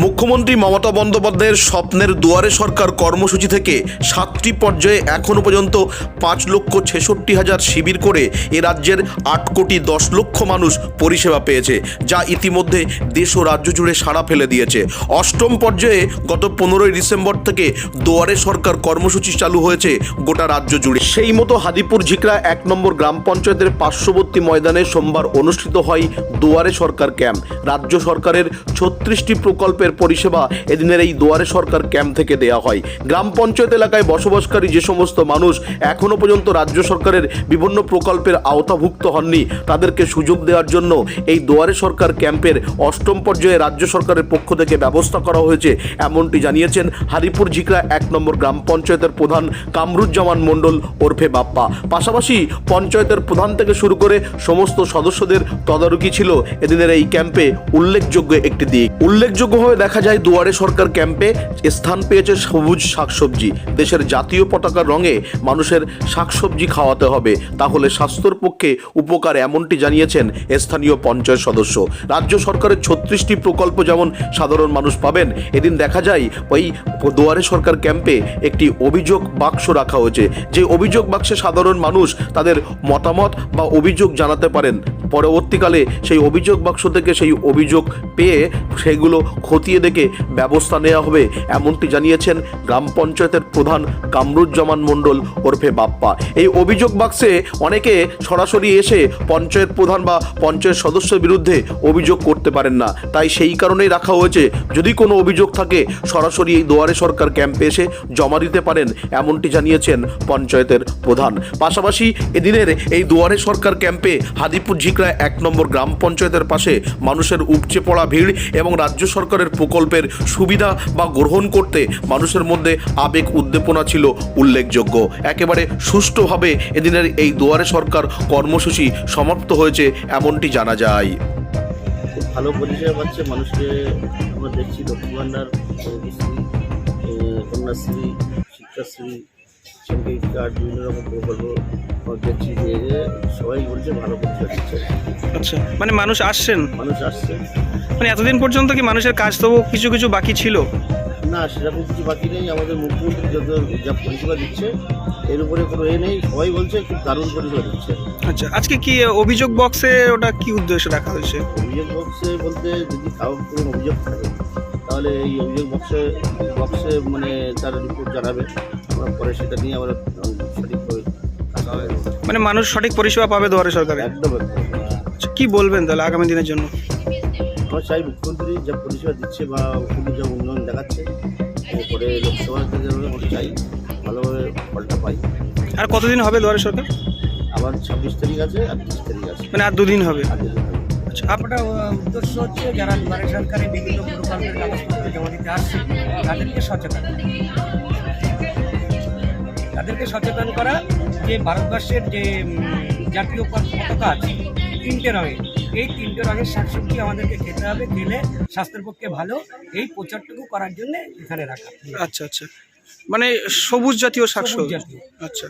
মুখ্যমন্ত্রী মমতা বন্দ্যোপাধ্যায়ের স্বপ্নের দুয়ারে সরকার কর্মসূচি থেকে সাতটি পর্যায়ে এখনও পর্যন্ত পাঁচ লক্ষ ছেষট্টি হাজার শিবির করে এ রাজ্যের আট কোটি দশ লক্ষ মানুষ পরিষেবা পেয়েছে, যা ইতিমধ্যে দেশ ও রাজ্য জুড়ে সাড়া ফেলে দিয়েছে। অষ্টম পর্যায়ে গত পনেরোই ডিসেম্বর থেকে দুয়ারে সরকার কর্মসূচি চালু হয়েছে গোটা রাজ্য জুড়ে। সেই মতো হাদিপুর ঝিকরা এক নম্বর গ্রাম পঞ্চায়েতের পার্শ্ববর্তী ময়দানে সোমবার অনুষ্ঠিত হয় দুয়ারে সরকার ক্যাম্প। রাজ্য সরকারের ছত্রিশটি প্রকল্পের পরিষেবা এদিনের এই দুয়ারে সরকার ক্যাম্প থেকে দেওয়া হয়। গ্রাম পঞ্চায়েত এলাকায় বসবাসকারী যে সমস্ত মানুষ এখনও পর্যন্ত রাজ্য সরকারের বিভিন্ন প্রকল্পের আওতাভুক্ত হননি, তাদেরকে সুযোগ দেওয়ার জন্য এই দুয়ারে সরকার ক্যাম্পের অষ্টম পর্যায়ে রাজ্য সরকারের পক্ষ থেকে ব্যবস্থা করা হয়েছে, এমনটি জানিয়েছেন হারিপুর ঝিকরা এক নম্বর গ্রাম পঞ্চায়েতের প্রধান কামরুজ্জামান মণ্ডল ওরফে বাপ্পা। পাশাপাশি পঞ্চায়েতের প্রধান থেকে শুরু করে সমস্ত সদস্যদের তদারকি ছিল এদিনের এই ক্যাম্পে উল্লেখযোগ্য একটি দিক। উল্লেখযোগ্যভাবে দেখা যায় দুয়ারে সরকার ক্যাম্পে স্থান পেয়েছে সবুজ শাকসবজি। দেশের জাতীয় পতাকার রঙে মানুষের শাকসবজি খাওয়াতে হবে। তাহলে স্বাস্থ্যর পক্ষে উপকার এমনটি জানিয়েছেন স্থানীয় পঞ্চায়েত সদস্য। রাজ্য সরকারের ছত্রিশটি প্রকল্প যেমন সাধারণ মানুষ পাবেন, এদিন দেখা যায় ওই দুয়ারে সরকার ক্যাম্পে একটি অভিযোগ বাক্স রাখা হয়েছে। যে অভিযোগ বাক্সে সাধারণ মানুষ তাদের মতামত বা অভিযোগ জানাতে পারেন পরবর্তীকালে সেই অভিযোগ বাক্স থেকে সেই অভিযোগ পেয়ে সেগুলো খতিয়ে দেখে ব্যবস্থা নেওয়া হবে, এমনটি জানিয়েছেন গ্রাম পঞ্চায়েতের প্রধান কামরুজ্জামান মণ্ডল ওরফে বাপ্পা। এই অভিযোগ বাক্সে অনেকে সরাসরি এসে পঞ্চায়েত প্রধান বা পঞ্চায়েত সদস্যের বিরুদ্ধে অভিযোগ করতে পারেন না। তাই সেই কারণেই রাখা হয়েছে, যদি কোনো অভিযোগ থাকে, সরাসরি এই দুয়ারে সরকার ক্যাম্পে এসে জমা দিতে পারেন, এমনটি জানিয়েছেন পঞ্চায়েতের প্রধান। পাশাপাশি এদিনের এই দুয়ারে সরকার ক্যাম্পে হাদিপুর ঝিকরা এক নম্বর গ্রাম পঞ্চায়েতের পাশে মানুষের উপচে পড়া ভিড় এবং রাজ্য সরকারের প্রকল্পের সুবিধা বা গ্রহণ করতে মানুষের মধ্যে আবেগ উদ্দীপনা ছিল উল্লেখযোগ্য। একেবারে সুষ্ঠুভাবে এদিনের এই দুয়ারে সরকার কর্মসূচি সমাপ্ত হয়েছে এমনটি জানা যায়। ভালো পরিষেবা পাচ্ছে মানুষকে। আমরা দেখছি লক্ষ্মী ভাণ্ডার কন্যাশ্রী, শিক্ষাশ্রী সঙ্গে কার্ড বিভিন্ন রকম প্রকল্প দেখছি যে সবাই বলছে ভালো দিচ্ছে আচ্ছা মানে মানুষ আসছেন? মানুষ আসছে। মানে এতদিন পর্যন্ত কি মানুষের কাজ তবু কিছু কিছু বাকি ছিল? না সেরকম কিছু বাকি নেই। আমাদের মুখ্যমন্ত্রী যত যা পরিষেবা দিচ্ছে এর উপরে কোনো এ নেই। সবাই বলছে খুব দারুণ পরিষেবা দিচ্ছে। আচ্ছা আজকে কি অভিযোগ বক্সে ওটা কি উদ্দেশ্যে রাখা হয়েছে? অভিযোগ বক্সে বলতে যদি কারোর কোনো অভিযোগ থাকে তাহলে এই অভিযোগ বক্সে বক্সে মানে তার রিপোর্ট জানাবে। আমরা পরে সেটা নিয়ে আমরা সঠিকভাবে মানে মানুষ সঠিক পরিষেবা পাবে দুয়ারে সরকার? একদম আচ্ছা, কি বলবেন তাহলে আগামী দিনের জন্য? আমরা চাই মুখ্যমন্ত্রী যা পরিষেবা দিচ্ছে বা মুখ্যমন্ত্রী যা উন্নয়ন দেখাচ্ছে এরপরে লোকসভাতে আমরা চাই ভালোভাবে ফলটা পাই। আর কতদিন হবে দুয়ারে সরকার? আবার ছাব্বিশ তারিখ আছে আর তিরিশ তারিখ আছে। মানে আর দুদিন হবে? আর দুদিন হবে। আচ্ছা আপ- আমরা উদ্দেশ্য হচ্ছে যারা দুয়ারে সরকারে বিভিন্ন প্রকল্পের কাগজপত্র জমা দিতে আসছে তাদেরকে সচেতন তাদেরকে সচেতন করা যে ভারতবর্ষের যে জাতীয় পত- পতাকা আছে তিনটে রঙের। এই তিনটে রঙের শাকসবজি আমাদেরকে খেতে হবে খেলে স্বাস্থ্যের পক্ষে ভালো। এই প্রচারটুকু করার জন্য এখানে রাখা। আচ্ছা আচ্ছা। মানে সবুজ জাতীয় শাকসবজি। আচ্ছা।